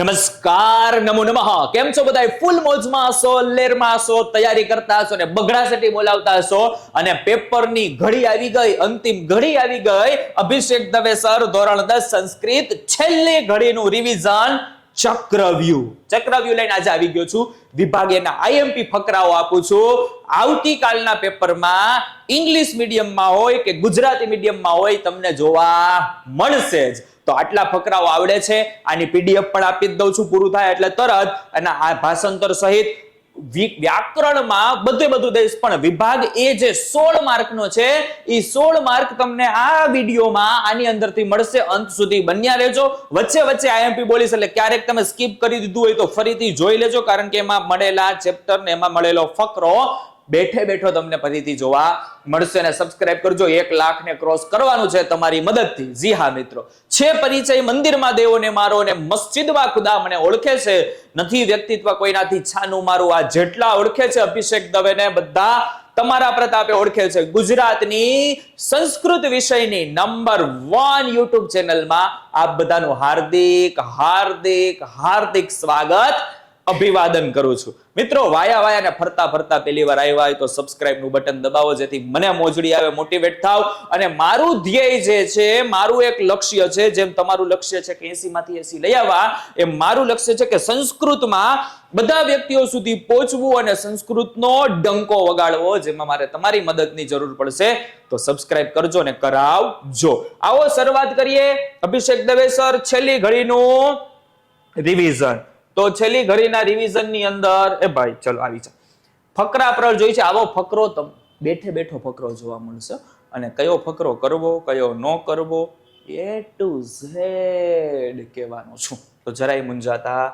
નમસ્કાર, નમો નમઃ. કેમ છો બધા ફૂલ મોજમાં હશો, લેરમાં હશો, તૈયારી કરતા હશો ને બગડાસટી બોલાવતા હશો અને પેપરની ઘડી આવી ગઈ, અંતિમ ઘડી આવી ગઈ. અભિષેક દવે સર, ધોરણ દસ, સંસ્કૃત. છેલ્લી ઘડીનું રિવિઝન ચક્રવ્યૂહ. ચક્રવ્યૂહ લઈને આજે આવી ગયો છું. વિભાગેના આઈએમપી ફકરાઓ આપું છું. આવતીકાલના પેપરમાં ઇંગ્લિશ મીડિયમમાં હોય કે ગુજરાતી મીડિયમમાં હોય, તમને જોવા મળશે જ. તો આટલા ફકરાઓ આવડે છે, આની પીડીએફ પણ આપી દઉં છું, પૂરું થાય એટલે તરત અને આ ભાષાંતર સહિત વ્યાકરણમાં બધે બધું દઈશ, પણ વિભાગ એ જે સોળ માર્કનો છે એ સોળ માર્ક તમને આ વિડીયોમાં આની અંદરથી મળશે, અંત સુધી બન્યા રહેજો. વચ્ચે વચ્ચે આઈએમપી બોલીશ એટલે ક્યારેક તમે સ્કીપ કરી દીધું હોય તો ફરીથી જોઈ લેજો, કારણ કે એમાં મળેલા ચેપ્ટર ને એમાં મળેલો ફકરો બેઠે બેઠો તમને ફરીથી જોવા મળશે અને સબસ્ક્રાઇબ કરજો. એક લાખ ને ક્રોસ કરવાનું છે તમારી મદદથી. જી હા, મિત્રો. છે પરિચય મંદિરમાં દેવોને મારો ને મસ્જિદમાં ખુદા મને ઓળખે છે. નથી વ્યક્તિત્વ કોઈનાથી છાનું મારું. આ જેટલા ઓળખે છે અભિષેક દવેને બધા તમારા પ્રતાપે ઓળખે છે. ગુજરાતની સંસ્કૃત વિષયની નંબર વન યુટ્યુબ ચેનલમાં આપ બધાનું હાર્દિક હાર્દિક હાર્દિક સ્વાગત. અભિવાદન કરું છું. મિત્રો, વાયા વાયા ને ફરતા ફરતા પહેલી વાર આવ્યા હોય તો સબસ્ક્રાઇબનું બટન દબાવો, જેથી મને મોજડી આવે મોટિવેટ થાવ. અને મારું ધ્યેય જે છે, મારું એક લક્ષ્ય છે, જેમ તમારું લક્ષ્ય છે કે 80 માંથી 80 લઈ આવવા, એમ મારું લક્ષ્ય છે કે સંસ્કૃતમાં બધા વ્યક્તિઓ સુધી પહોંચવું અને સંસ્કૃતનો ડંકો વગાડવો, જેમાં મારે તમારી મદદની જરૂર પડશે. તો સબસ્ક્રાઇબ કરજો ને કરાવજો. આવો શરૂઆત કરીએ. અભિષેક દવે સર, છેલ્લી ઘડીનું રિવિઝન તો છેલ્લી ઘડીના રિવિઝનની અંદર, એ ભાઈ, ચલો આવી જા ફકરા પર જોઈ છે, આવો ફકરો તમ, બેઠે બેઠો ફકરો જોવા મળશે. અને કયો ફકરો કરવો, કયો ન કરવો, એ ટુ ઝેડ કહેવાનો છું. તો જરાય મૂંઝાતા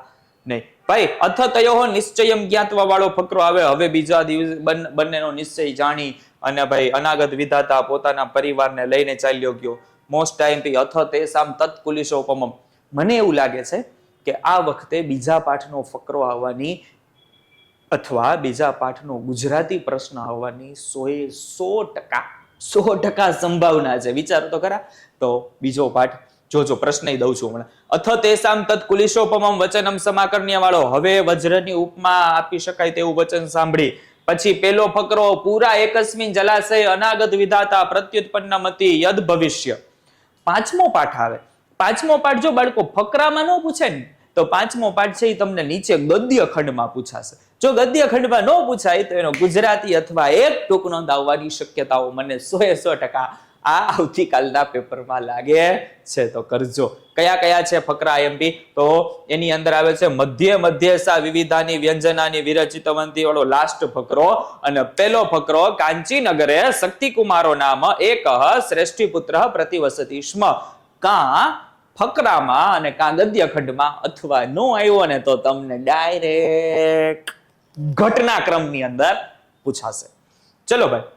નહીં. ભાઈ, અથ તયો નિશ્ચયમ જ્ઞાતવા વાળો ફકરો આવે. હવે બીજા દિવસ બંનેનો નિશ્ચય જાણી અને ભાઈ અનાગત વિધાતા પોતાના પરિવારને લઈને ચાલ્યો ગયો. મોસ્ટ ટાઈમથી અથ તે સામ તત્કુલિશોપમમ મને એવું લાગે છે કે આ વખતે બીજા પાઠનો ફકરો આવવાની અથવા બીજા પાઠનો ગુજરાતી પ્રશ્ન આવવાની સોએ સો ટકા સો ટકા સંભાવના છે. વિચારો તો ખરા? તો બીજો પાઠ જોજો પ્રશ્ન દઉં છું હમણાં. અથ તેસામ તત કુલિશોપમમ વચનમ સમાકર્ણ્ય વાળો હવે વજ્રની ઉપમા આપી શકાય તેવું વચન સાંભળી. પછી પેલો ફકરો, પૂરા એકસ્મિન જલાશય અનાગત વિધાતા પ્રત્યુત્પન્નમતી યદ ભવિષ્ય. પાંચમો પાઠ આવે. પાંચમો પાઠ જો બાળકો ફકરામાં ન પૂછે ને, તો પાંચમો પાઠ છે એ તમને નીચે ગદ્ય ખંડમાં પૂછાશે. જો ગદ્ય ખંડમાં ન પૂછાય, તો એનો ગુજરાતી અથવા એક ટૂંક નોંધ આવવાની શક્યતાઓ મને સો એ સો ટકા આ આવતીકાલના પેપરમાં લાગે છે. તો કરજો. કયા કયા છે ફકરા એમપી તો એની અંદર આવે છે મધ્ય મધ્ય સા વિવિધાની વ્યંજનાની વિરચિતવંતી વાળો લાસ્ટ ફકરો અને પેલો ફકરો કાંચીનગરે શક્તિકુમારો નામ એક શ્રેષ્ઠી પુત્ર પ્રતિવસતી સ્મ. કા ફકરામાં અને કા ગદ્ય ખંડમાં અથવા નો આવ્યો ને તો તમને ડાયરેક્ટ ઘટનાક્રમની અંદર પૂછાશે. ચલો ભાઈ,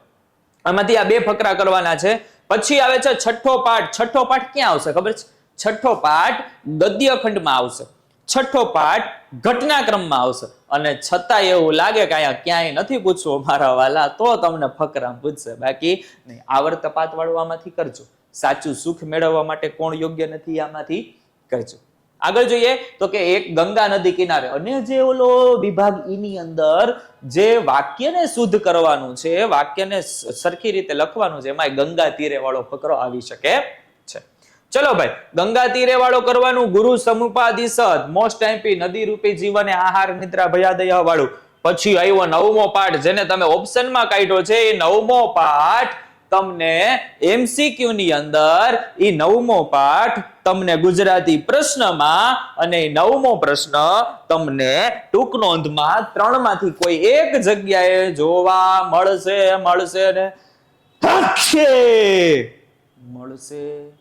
આમાંથી આ બે ફકરા કરવાના છે. પછી આવે છે છઠ્ઠો પાઠ. છઠ્ઠો પાઠ ક્યાં આવશે ખબર છે? છઠ્ઠો પાઠ ગદ્ય ખંડમાં આવશે. છઠ્ઠો પાઠ ઘટનાક્રમમાં આવશે. અને છતાં એવું લાગે કે અહીંયા ક્યાંય નથી પૂછવું મારા વાલા, તો તમને ફકરા પૂછશે. બાકી નહીં આવર્ત પાત વાળું આમાંથી કરજો. સાચું સુખ મેળવવા માટે કોણ યોગ્ય નથી આમાંથી? કરજો આગળ જોઈએ તો કે એક ગંગા નદી કિનારે અને જે ઓલો વિભાગ ઈની અંદર જે વાક્યને શુદ્ધ કરવાનું છે, વાક્યને સરખી રીતે લખવાનું છે, એમાં ગંગા તીરે વાળો ફકરો આવી શકે છે. ચલો ભાઈ, ગંગા તીરે વાળો કરવાનું ગુરુ સમુપાદિસદ મોસ્ટ ટાઈમ નદી રૂપી જીવને આહાર, નિદ્રા ભયાદય વાળું. પછી આવ્યો નવમો પાઠ, જેને તમે ઓપ્શનમાં કાઢ્યો છે, એ નવમો પાઠ તમને એમસીક્યુ ની અંદર ઈ નવમો પાઠ તમને ગુજરાતી પ્રશ્નમાં અને નવમો પ્રશ્ન તમને ટૂંક નોંધમાં ત્રણમાંથી કોઈ એક જગ્યાએ જોવા મળશે મળશે ને થશે મળશે.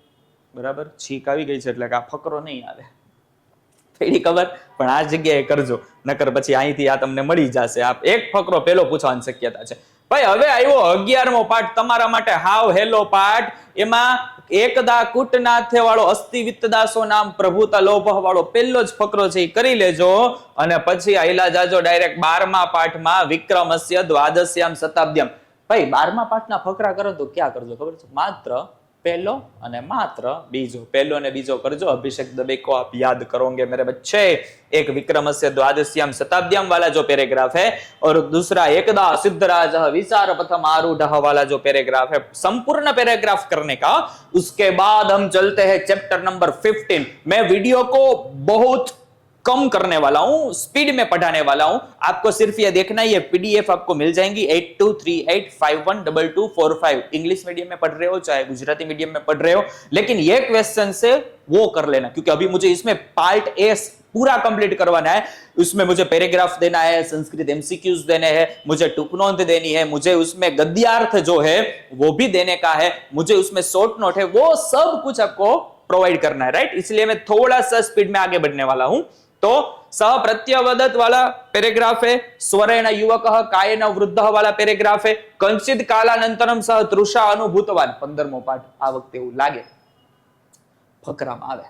બરાબર? છીક આવી ગઈ છે એટલે કે આ ફકરો નહીં આવે. પેલી ખબર? પણ આ જગ્યાએ કરજો. નકર પછી અહીંથી આ તમને મળી જશે. આ એક ફકરો પેલો પૂછવાની શક્યતા છે. ભાઈ, હવે આવ્યો અગિયારમો પાઠ તમારા માટે હાવ હેલો પાઠ. એમાં એકદા કુટનાથે વાળો અસ્તિ વિત્તદાસો નામ પ્રભુતા લોભ વાળો પહેલો જ ફકરો છે એ કરી લેજો. અને પછી આયલા જાજો ડાયરેક્ટ બારમા પાઠમાં વિક્રમસ્ય દ્વાદશ્યામ શતાબ્દ્યમ. ભાઈ, બારમા પાઠના ફકરા કરો તો ક્યાં કરજો ખબર છે? માત્ર पहलो અને માત્ર બીજો પહેલો અને બીજો કરજો अभिषेक दबे को आप याद करोगे मेरे बच्चे एक विक्रमस्य द्वादश्याम शताब्द्याम वाला जो पैराग्राफ है और दूसरा एकदा सिद्धराज विचार प्रथम आरूढ़ वाला जो पैराग्राफ है संपूर्ण पैराग्राफ करने का उसके बाद हम चलते हैं चैप्टर नंबर 15 मैं वीडियो को बहुत कम करने वाला हूँ स्पीड में पढ़ाने वाला हूँ। आपको सिर्फ़ ये देखना है, ये पीडीएफ आपको मिल जाएँगी eight two three eight five one double two four five English medium में पढ़ रहे हो, चाहे गुजराती मीडियम में पढ़ रहे हो, लेकिन ये क्वेश्चन से वो कर लेना, क्योंकि अभी मुझे इसमें पार्ट ए पूरा कंप्लीट करवाना है। उसमें मुझे पैराग्राफ देना है, संस्कृत एमसीक्यूज देने हैं, मुझे टुकनोंद देनी है, मुझे उसमें गद्यार्थ जो है, वो भी देने का है, मुझे उसमें शॉर्ट नोट है, वो सब कुछ आपको प्रोवाइड करना है राइट इसलिए मैं थोड़ा सा स्पीड में आगे बढ़ने वाला हूँ। તો સહપ્રત્યવદત વાળા પેરેગ્રાફે સ્વરેણ યુવક કાયન વૃદ્ધ વાળા પેરેગ્રાફે કંચિત કાલાનંતરમ સહ તૃષા અનુભૂતવાન. પંદરમો પાઠ આ વખતે એવું લાગે. ફકરામાં આવે.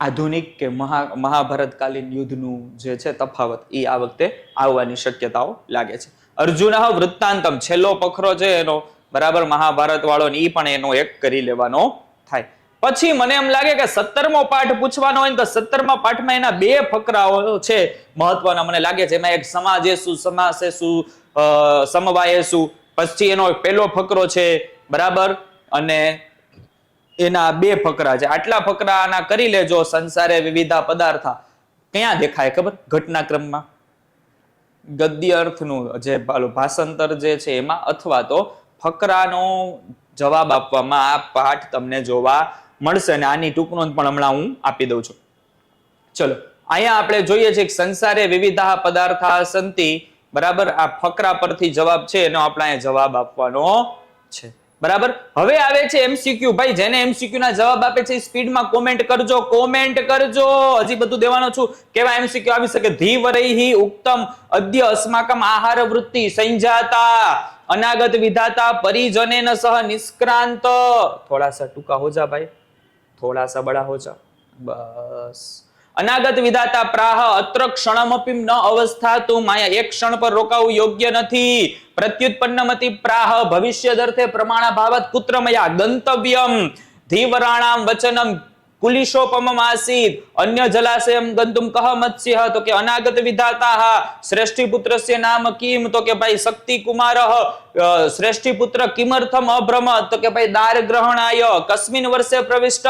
આધુનિક કે મહા મહાભારત કાલીન યુદ્ધનું જે છે તફાવત એ આ વખતે આવવાની શક્યતાઓ લાગે છે. અર્જુન વૃત્તાંતમ, છેલ્લો પખરો છે એનો. બરાબર મહાભારત વાળો ને એ પણ એનો એક કરી લેવાનો થાય. પછી મને એમ લાગે કે સત્તરમો પાઠ પૂછવાનો હોય ને તો સત્તરમા પાઠમાં એના બે ફકરાઓ છે મહત્વના. મને લાગે છે એમાં એક સમાજે શું સમાસે શું સમવાયે શું પછી એનો પહેલો ફકરો છે, બરાબર? અને એના બે ફકરા છે. આટલા ફકરા આના કરી લેજો, સંસારે વિવિધા પદાર્થા. ક્યાં દેખાય ખબર? ઘટનાક્રમમાં. ગદ્ય અર્થનું જે ભાષાંતર જે છે એમાં અથવા તો ફકરાનો જવાબ આપવામાં આ પાઠ તમને જોવા મળશે અને આની ટૂંકનોંધ પણ હમણાં હું આપી દઉં છું. ચલો, અહીંયા આપણે જોઈએ છીએ સંસારે વિવિધા પદાર્થા સંતિ, બરાબર? આ ફકરા પરથી જવાબ છે, એનો આપણે અહીંયા જવાબ આપવાનો છે. બરાબર? હવે આવે છે એમસીક્યુ ભાઈ, જેને એમસીક્યુ ના જવાબ આપે છે, સ્પીડમાં કોમેન્ટ કરજો કોમેન્ટ કરજો. હજી બધું દેવાનો છું. કેવા એમસીક્યુ આવી શકે? ધીવરૈહિ ઉક્તમ. અદ્ય અસ્માકમ આહાર વૃત્તિ સંજાતા. અનાગત વિધાતા પરિજનેન સહ નિષ્ક્રાંત. થોડા સા ટૂંકા હો જા ભાઈ. થોડા સા બડા હો જા બસ. અનાગત વિધાતા પ્રાહ અત્ર ક્ષણમપી ન અવસ્થા તું માયા એક ક્ષણ પર રોકાવું યોગ્ય નથી. પ્રત્યુત્પન્નમતિ પ્રાહ ભવિષ્યદર્થે પ્રમાણા ભાવત પુત્ર મયા ગંતવ્યમ. ધીવરાણામ વચનમ કુલિશોપમમ આસીત. અન્ય જલાશયમ ગંતુમ કહ મત્સ્ય. તો કે અનાગત વિધાતા. શ્રેષ્ઠી પુત્રસ્ય નામ કિમ. તો કે ભાઈ શક્તિ કુમાર શ્રેષ્ઠી પુત્ર કિમર્થમ અભ્રમ. તો કે ભાઈ દાર ગ્રહણાય. કસ્મિન વર્ષે પ્રવિષ્ટ.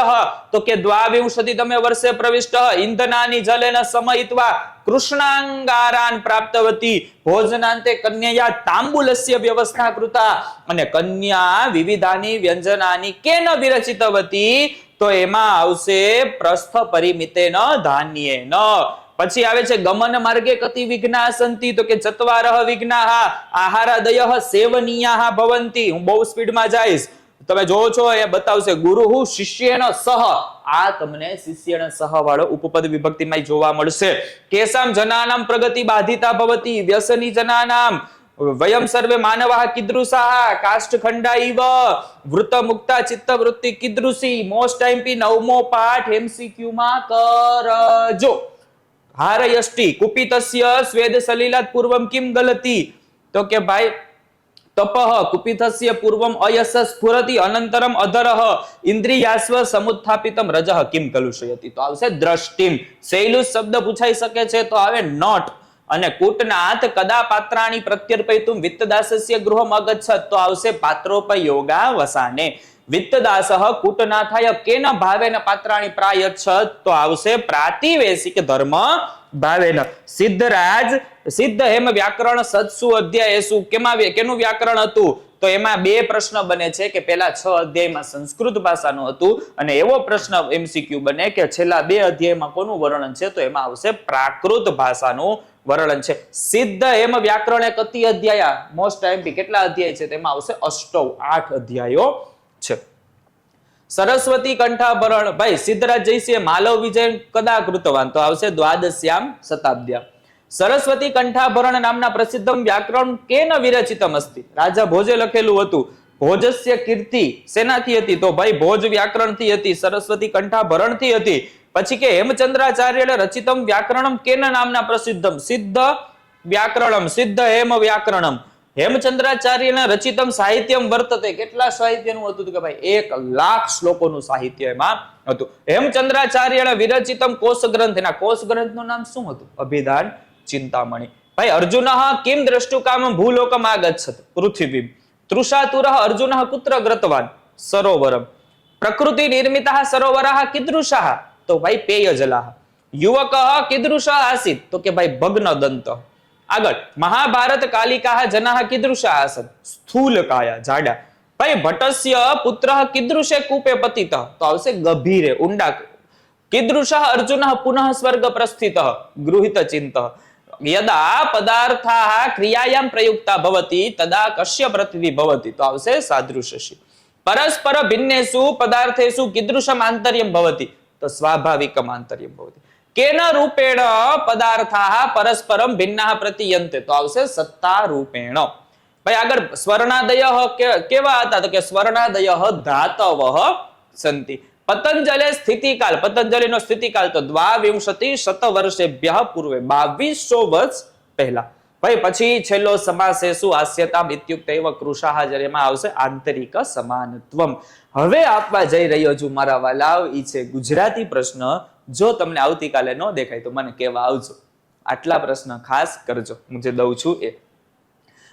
તો કે દ્વાવિંશતિ તમે વર્ષે પ્રવિષ્ટ. ઇંધનાની જલેન સમયિત્વા કૃષ્ણાંગારાન પ્રાપ્તવતી. ભોજનાંતે કન્યા તાંબુલસ્ય વ્યવસ્થા કૃતા. અને કન્યા વિવિધાની વ્યંજનાની કેન વિરચિતવતી. તો એમાં આવશે પ્રસ્થ પરિમિતે ન ધાન્યે ન પછી આવે છે ગમન માર્ગે કતિ વિઘ્ના સંતિ, તો કે ચત્વારહ વિઘ્ના આહારાદય સેવનીયા ભવંતી. હું બહુ સ્પીડમાં જઈશ. તમે જોવો છો એ બતાવશે ગુરુ શિષ્યેન સહ. આ તમને શિષ્યણ સહ વાળો ઉપપદ વિભક્તિમાં જોવા મળશે. કેસામ જનાનામ પ્રગતિ બાધિતા ભવતી, વ્યસની જનાનામ. વયમ સર્વે માનવાહ કીદૃશાહ કાષ્ટ ખંડા ઇવ વૃત મુક્તા ચિત્ત વૃત્તિ કિદ્રુસી મોસ્ટ ટાઈમ નવમો પાઠ એમસીક્યુ માં કરજો. હારયષ્ટિ, કુપિતસ્ય સ્વેદ સલીલાત પૂર્વમ કિમ ગલતી? તો કે ભાઈ, તપઃ, કુપિતસ્ય પૂર્વમ અયસ સ્ફુરતિ, અનંતરમ અધરહ ઇન્દ્રિયાસ્વ સમુત્થાપિતમ રજઃ, કિમ કલુષયતિ? તો આવશે દ્રષ્ટિમ. શૈલુસ શબ્દ પૂછાઈ શકે છે, તો આવે નોટ. અને કૂટનાથ કદા પાત્રાણી પ્રત્યર્પયતુમ વિત્તદાસસ્ય ગૃહમ અગચ્છત તો આવશે પાત્રોપયોગા વસાને વિત્તદાસ કૂટનાથાય કેન ભાવેન પાત્રાણી પ્રાયચ્છત તો આવશે પ્રાતિવેશિક ધર્મ ભાવેન. સિદ્ધરાજ, સિદ્ધ હેમ વ્યાકરણ સત્સુ અધ્યાય કેમાં કેનું વ્યાકરણ હતું? તો એમાં બે પ્રશ્ન બને છે કે પેલા છ અધ્યાયમાં સંસ્કૃત ભાષાનું હતું અને એવો પ્રશ્ન એમસીક્યુ બને કે છેલ્લા બે અધ્યાયમાં કોનું વર્ણન છે? તો એમાં આવશે પ્રાકૃત ભાષાનું વર્ણન છે. સિદ્ધ એમ વ્યાકરણ એક અતિ અધ્યાય મોસ્ટ એમપી કેટલા અધ્યાય છે? તેમાં આવશે અષ્ટવ, આઠ અધ્યાયો છે. સરસ્વતી કંઠાભરણ, ભાઈ, સિદ્ધરાજ જયસિંહ માલવ વિજય કદા કૃતવાન? તો આવશે દ્વાદશ્યામ શતાબ્દ્યા. સરસ્વતી કંઠાભરણ નામના પ્રસિદ્ધમ વ્યાકરણ કેન વિરચિતમ અસ્તિ? રાજા ભોજે લખેલું હતું ભોજસ્ય કીર્તિ સેનાથી હતી. તો ભાઈ ભોજ વ્યાકરણથી હતી, સરસ્વતી કંઠાભરણથી હતી. પછી કે હેમચંદ્રાચાર્ય રચિતમ વ્યાકરણમ કેના નામના પ્રસિદ્ધમ? સિદ્ધ વ્યાકરણમ, સિદ્ધ હેમ વ્યાકરણમ. હેમચંદ્રાચાર્યના રચિતમ સાહિત્યમ વર્તતે. કેટલા સાહિત્યનું હતું કે ભાઈ એક લાખ શ્લોકોનું સાહિત્ય એમાં હતું. હેમચંદ્રાચાર્યના વિરચિતમ કોષ ગ્રંથ એના કોષ ગ્રંથનું નામ શું હતું? અભિધાન ચિંતામણી. ભાઈ અર્જુન કિમ દ્રષ્ટુકામ ભૂલોકમ આગચ્છત? પૃથ્વી તૃષાતુર અર્જુન કુત્ર ગ્રતવાન સરોવરમ પ્રકૃતિ નિર્મિત સરોવરા કીદૃશા તો ભાઈ પેય જલા યુવક કીદૃશા આસિત તો કે ભાઈ ભગ્ન દંત આગળ મહાભારત કાલિકા જના કીદૃશા આસન સ્થૂલ કાયા જાડા ભાઈ ભટસ્ય પુત્ર કીદૃશે કૂપે પતિત તો આવશે ગભીરે ઊંડા કીદૃશ અર્જુન પુનઃ સ્વર્ગ પ્રસ્થિત ગૃહિત ચિંત યદા પદાર્થા ક્રિયાયામ પ્રયુક્તા ભવતી, તદા કશ્ય પ્રતિનિધિ ભવતી. તો આવશે સાદૃશ્ય પરસ્પર ભિન્નેષુ પદાર્થેષુ કીદૃશમ આંતર્યમ ભવતી. તો સ્વાભાવિકમ આંતર્યમ ભવતી. કેન રૂપેણ પદાર્થા પરસ્પરમ ભિન્ના પ્રતિયંતે. તો આવશે સત્તા રૂપેણ. ભાઈ, આગળ સ્વર્ણાદય કેવા હતા? તો કે સ્વર્ણાદય ધાતવ સંતિ. પતંજલે સ્થિતિકાલ. પતંજલિનો સ્થિતિકાલ તો દ્વાવિંશતિ શત વર્ષેભ્ય પૂર્વે, બાવીસો વર્ષ પહેલા. ભાઈ, પછી છેલ્લો સમાસ છે, શું હાસ્યતામ ઇત્યુક્ત એવ કૃષાહ આવશે આંતરિક સમાનત્વમ. હવે આપવા જઈ રહ્યો છું મારા વાલાવ, ઈ છે ગુજરાતી પ્રશ્ન. જો તમને આવતીકાલે ન દેખાય તો મને કહેવા આવજો. આટલા પ્રશ્ન ખાસ કરજો. હું જે દઉં છું એ.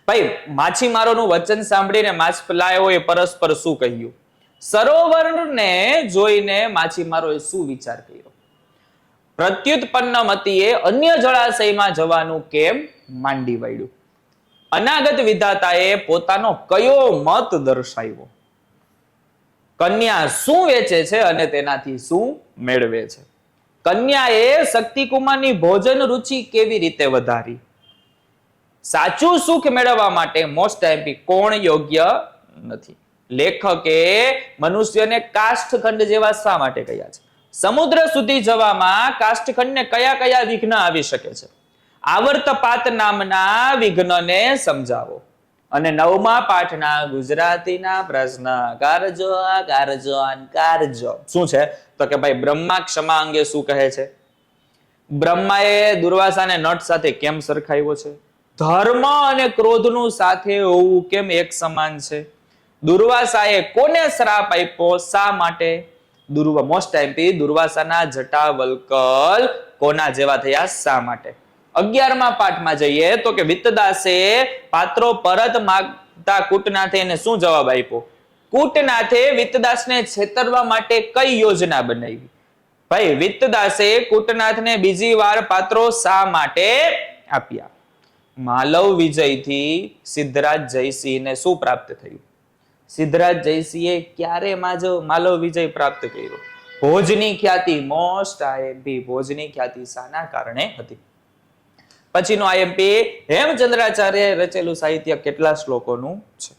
ભાઈ, માછીમારોનું વચન સાંભળીને માછલાઓએ પરસ્પર શું કહ્યું? સરોવરને જોઈને માછીમારોએ શું વિચાર કર્યો. પ્રત્યુત્પન્ન મતીએ અન્ય જળાશયમાં જવાનું કેમ માંડી વાળ્યું. અનાગત વિધાતાએ પોતાનો કયો મત દર્શાવ્યો? કન્યા શું વેચે છે અને તેનાથી શું મેળવે છે? કન્યાએ શક્તિકુમારની ભોજન રુચિ કેવી રીતે વધારી? સાચું સુખ મેળવવા માટે મોસ્ટ એમ્પી કોણ યોગ્ય નથી. લેખકે મનુષ્યને કાષ્ઠખંડ જેવા શા માટે કહ્યા છે? સમુદ્ર સુધી જવામાં કાષ્ઠખંડને કયા કયા વિઘ્ન આવી શકે છે? આવર્તપાત નામના વિઘ્નને સમજાવો. અને નવમા પાઠના ગુજરાતીના પ્રશ્ન, કારજો કારજો કારજો. શું છે? તો કે ભાઈ, બ્રહ્મા ક્ષમા અંગે શું કહે છે? બ્રહ્માએ દુર્વાસાને નટ સાથે કેમ સરખાવ્યો છે? ધર્મ અને ક્રોધનું સાથે હોવું કેમ એક સમાન છે? દુર્વાસાએ કોને શ્રાપ આપ્યો? શા માટે? દુર્વા મોસ્ટ ટાઈમથી દુર્વાસાના જટા વલ્કલ કોના જેવા થયા? શા માટે? અગિયારમા પાઠમાં જઈએ તો કે વિત્તદાસે પાત્રો પરત માગતા કૂટનાથે એને શું જવાબ આપ્યો? કૂટનાથે વિત્તદાસને છેતરવા માટે કઈ યોજના બનાવી? ભાઈ, વિત્તદાસે કૂટનાથને બીજી વાર પાત્રો શા માટે આપ્યા? માલવ વિજયથી સિદ્ધરાજ જયસિંહને શું પ્રાપ્ત થયું? સિદ્ધરાજ જયસિંહે ક્યારે માજો માલવ વિજય પ્રાપ્ત કર્યો? ભોજની ખ્યાતિ મોસ્ટ આઈએમપી ભોજની ખ્યાતિ શાના કારણે હતી. પછીનું આઈએમપી હેમચંદ્રાચાર્ય રચેલું સાહિત્ય કેટલા શ્લોકોનું છે?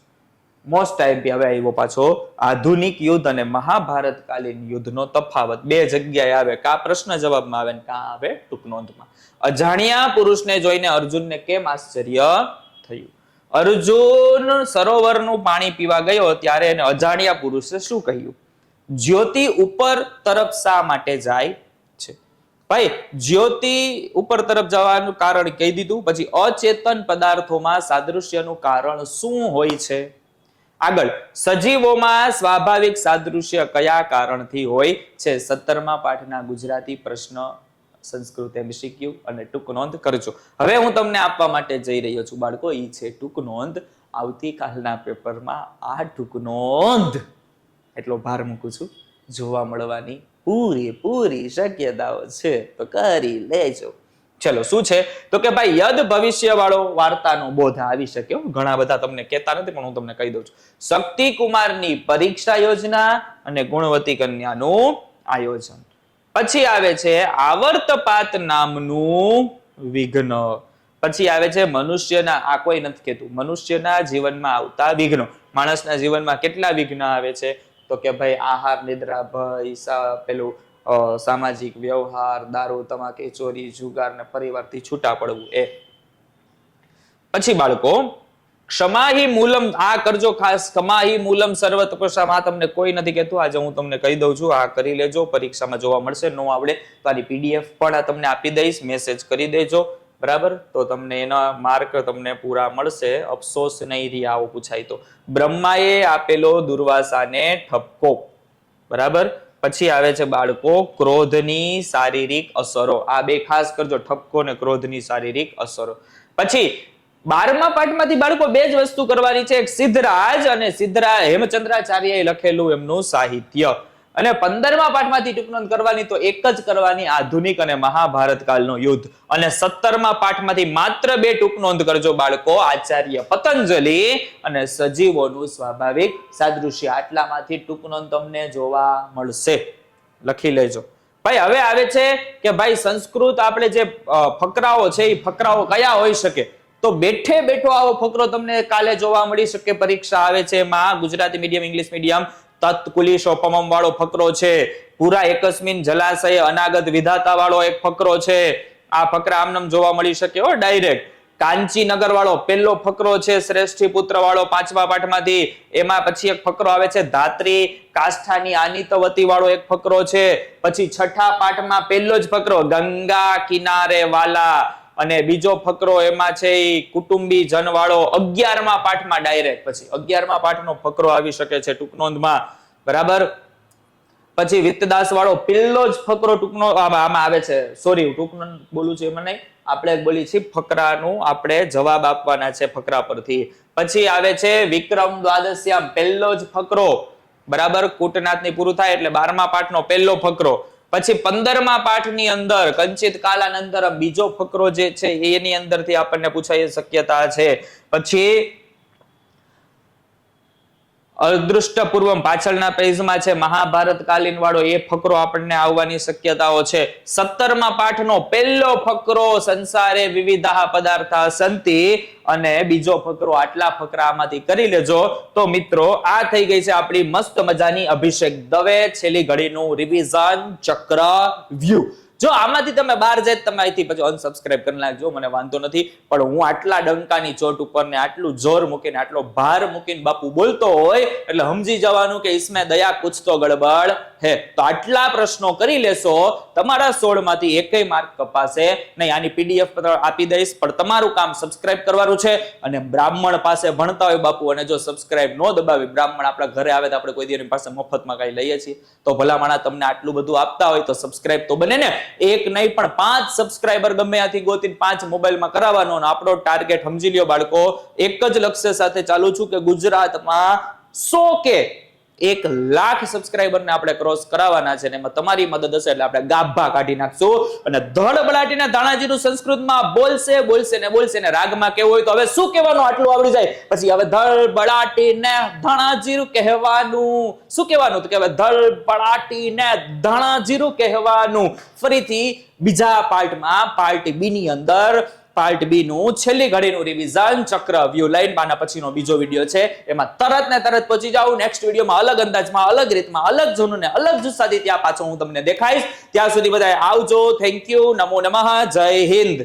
મોસ્ટ આઈએમપી હવે આવ્યો પાછો. આધુનિક યુદ્ધ અને મહાભારત કાલીન યુદ્ધનો તફાવત. બે જગ્યાએ આવે. કા પ્રશ્ન જવાબમાં આવે કા આવે ટૂંક નોંધમાં. અજાણ્યા પુરુષને જોઈને અર્જુનને કેમ આશ્ચર્ય થયું? અર્જુન સરોવરનું પાણી પીવા ગયો ત્યારે એને અજાણ્યા પુરુષે શું કહ્યું? જ્યોતિ ઉપર તરફ શા માટે જાય છે? ભાઈ, જ્યોતિ ઉપર તરફ જવાનું કારણ કહી દીધું, પછી અચેતન પદાર્થોમાં સાદૃશ્યનું કારણ શું હોય છે? આગળ, સજીવોમાં સ્વાભાવિક સાદૃશ્ય કયા કારણથી હોય છે? સત્તરમા પાઠના ગુજરાતી પ્રશ્ન સંસ્કૃત એમસીક્યુ અને ટૂંક નોંધ કરજો. હવે હું તમને આપવા માટે જઈ રહ્યો છું બાળકો. એ છે ટૂંક નોંધ. આવતીકાલના પેપરમાં આ ટૂંક નોંધ. એટલો ભાર મૂકું છું. જોવા મળવાની પૂરી પૂરી શક્યતાઓ છે. તો કરી લેજો. ચલો, શું છે? તો કે ભાઈ, યદ ભવિષ્ય વાળો વાર્તાનો બોધ આવી શકે. ઘણા બધા તમને કહેતા નથી, પણ હું તમને કહી દઉં છું. શક્તિ કુમારની પરીક્ષા યોજના અને ગુણવતી કન્યાનું આયોજન. પછી આવે છે આવર્તપાત નામનું વિઘ્ન. પછી આવે છે મનુષ્યના, આ કોઈ નથી કહેતું. મનુષ્યના જીવનમાં આવતા વિઘ્નો. માણસના જીવનમાં કેટલા વિઘ્ન આવે છે? તો કે ભાઈ આહાર, નિદ્રા, ભય પેલું સામાજિક વ્યવહાર, દારૂ, તમાકે, ચોરી, જુગાર ને પરિવારથી છૂટા પડવું એ. પછી બાળકો ક્ષમાહી મૂલમ, આ કરજો ખાસ, ક્ષમાહી મૂલમ સર્વ આ તમને કોઈ નથી કહેતું. આજે હું તમને કહી દઉં છું, આ કરી લેજો, પરીક્ષામાં જોવા મળશે, નો આવડે તો આની પીડીએફ પણ આ તમને આપી દઈશ મેસેજ કરી દેજો. બરાબર? તો તમને એના માર્ક તમને પૂરા મળશે. અફસોસ નહીં રહી આવો પૂછાય તો. બ્રહ્માએ આપેલો દુર્વાસાને ઠપકો. બરાબર? પછી આવે છે બાળકો, ક્રોધની શારીરિક અસરો. આ બે ખાસ કરજો, ઠપકો અને ક્રોધની શારીરિક અસરો. પછી બારમા પાઠમાંથી બાળકો બે જ વસ્તુ કરવાની છે. એક સિદ્ધરાજ અને સિદ્ધરા હેમચંદ્રાચાર્યએ લખેલું એમનું સાહિત્ય. અને પંદરમા પાઠમાંથી ટૂંકનોંધ કરવાની તો એક જ કરવાની આધુનિક અને મહાભારત કાળનું યુદ્ધ. અને સત્તરમા પાઠમાંથી માત્ર બે ટૂંકનોંધ કરજો બાળકો. આચાર્ય પતંજલિ અને સજીવોનું સ્વાભાવિક સાદૃશ્ય. આટલામાંથી ટૂંકનોંધ તમને જોવા મળશે. લખી લેજો. ભાઈ, હવે આવે છે કે ભાઈ સંસ્કૃત આપણે જે ફકરાઓ છે એ ફકરાઓ કયા હોઈ શકે? તો બેઠે બેઠો આવો ફકરો તમને કાલે જોવા મળી શકે, પરીક્ષા આવે છે એમાં ગુજરાતી મીડિયમ ઇંગ્લિશ મીડિયમ તત્કુલી સોપમમ વાળો ફકરો છે. પૂરા એકસ્મિન જલાશય, અનાગત વિધાતા વાળો એક ફકરો છે. આ ફકરા આમનામ જોવા મળી શકે હો ડાયરેક્ટ કાંચીનગર વાળો પહેલો ફકરો છે, શ્રેષ્ઠી પુત્ર વાળો પાંચમા પાઠમાંથી. એમાં પછી એક ફકરો આવે છે, ધાત્રી કાષ્ઠાની આનિતવતી વાળો એક ફકરો છે. પછી છઠ્ઠા પાઠમાં પહેલો જ ફકરો, ગંગા કિનારે વાલા. અને બીજો ફકરો એમાં છે એ કુટુંબી જનવાળો અગિયારમા પાઠમાં ડાયરેક્ટ પછી અગિયારમા પાઠનો ફકરો આવી શકે છે ટૂંકનોંધમાં બરાબર? પછી વિત્તદાસ વાળો પેલો જ ફકરો ટૂંકનો આમાં આવે છે. સોરી ટૂંકનો બોલું છું એમાં નહીં. આપણે બોલી છીએ ફકરાનું આપણે જવાબ આપવાના છે ફકરા પરથી. પછી આવે છે વિક્રમ દ્વાદશ્યામ, પહેલો જ ફકરો. બરાબર? કૂટનાથની પૂરું થાય એટલે બારમા પાઠનો પહેલો ફકરો. પછી પંદરમા પાઠની અંદર કંચિત કાલાનંતરમ બીજો ફકરો જે છે એની અંદરથી આપણને પૂછાય શક્યતા છે. પછી અદૃષ્ટ પૂર્વમ પાછળના પેજમાં છે, મહાભારત કાલીન વાળો એ ફકરો આપણને આવવાની શક્યતાઓ છે. સત્તરમા પાઠનો પહેલો ફકરો, સંસારે વિવિધા પદાર્થા સંતિ, અને બીજો ફકરો આટલા ફકરામાંથી કરી લેજો. તો મિત્રો, આ થઈ ગઈ છે આપણી મસ્ત મજાની અભિષેક દવે છેલ્લી ઘડીનું રિવિઝન ચક્ર વ્યૂ જો આમાંથી તમે બહાર જાય તમે અહીંથી પછી અનસબસ્ક્રાઇબ કરી નાખજો, મને વાંધો નથી. પણ હું આટલા ડંકાની ચોટ ઉપર ને આટલું જોર મૂકીને, આટલો ભાર મૂકીને બાપુ બોલતો હોય, એટલે સમજી જવાનું કે ઈસમે દયા કુછ તો ગડબડ. હે, તો આટલા પ્રશ્નો કરી લેશો, તમારા સોળમાંથી એકય માર્ક કપાશે. નહીં, આની પીડીએફ આપી દઈશ, પણ તમારું કામ સબસ્ક્રાઇબ કરવાનું છે. અને બ્રાહ્મણ પાસે ભણતા હોય બાપુ, અને જો સબસ્ક્રાઇબ ન દબાવી, બ્રાહ્મણ આપણા ઘરે આવે તો આપણે કોઈ એની પાસે મફતમાં કાંઈ લઈએ છીએ. તો ભલામણા તમને આટલું બધું આપતા હોય, તો સબસ્ક્રાઇબ તો બને ને. એક નહીં, પણ પાંચ સબસ્ક્રાઇબર ગમે ત્યાંથી ગોતીને પાંચ મોબાઈલમાં કરાવવાનો અને આપણો ટાર્ગેટ સમજી લ્યો બાળકો. એક જ લક્ષ્ય સાથે ચાલુ છું કે ગુજરાતમાં સો કે એક લાખ સબસ્ક્રાઇબરને આપણે ક્રોસ કરાવવાના છે એમાં તમારી મદદ હશે એટલે આપણે ગાભા કાઢી નાખશું અને ધડ બળાટીને ધાણાજીનું સંસ્કૃતમાં બોલશે બોલશે ને બોલશે ને રાગમાં કેવું હોય તો હવે શું કહેવાનું? આટલું આવડી જાય. પછી હવે ધડ બળાટીને ધાણાજીરું કહેવાનું. શું કહેવાનું તો કે હવે બળાટીને ધાણાજીરું કહેવાનું? ફરીથી બીજા પાર્ટમાં, પાર્ટ બી ની અંદર પાર્ટ બી નું છેલ્લી ઘડીનું રિવિઝન ચક્ર વ્યૂ લાઈન બાના પછીનો બીજો વીડિયો છે. એમાં તરત ને તરત પહોંચી જાઉં નેક્સ્ટ વિડીયોમાં અલગ અંદાજમાં, અલગ રીતમાં, અલગ ઝોનને અલગ જુસ્સાથી ત્યાં પાછો હું તમને દેખાઈશ. ત્યાં સુધી બધા આવજો. થેન્ક યુ નમો નમઃ. જય હિન્દ.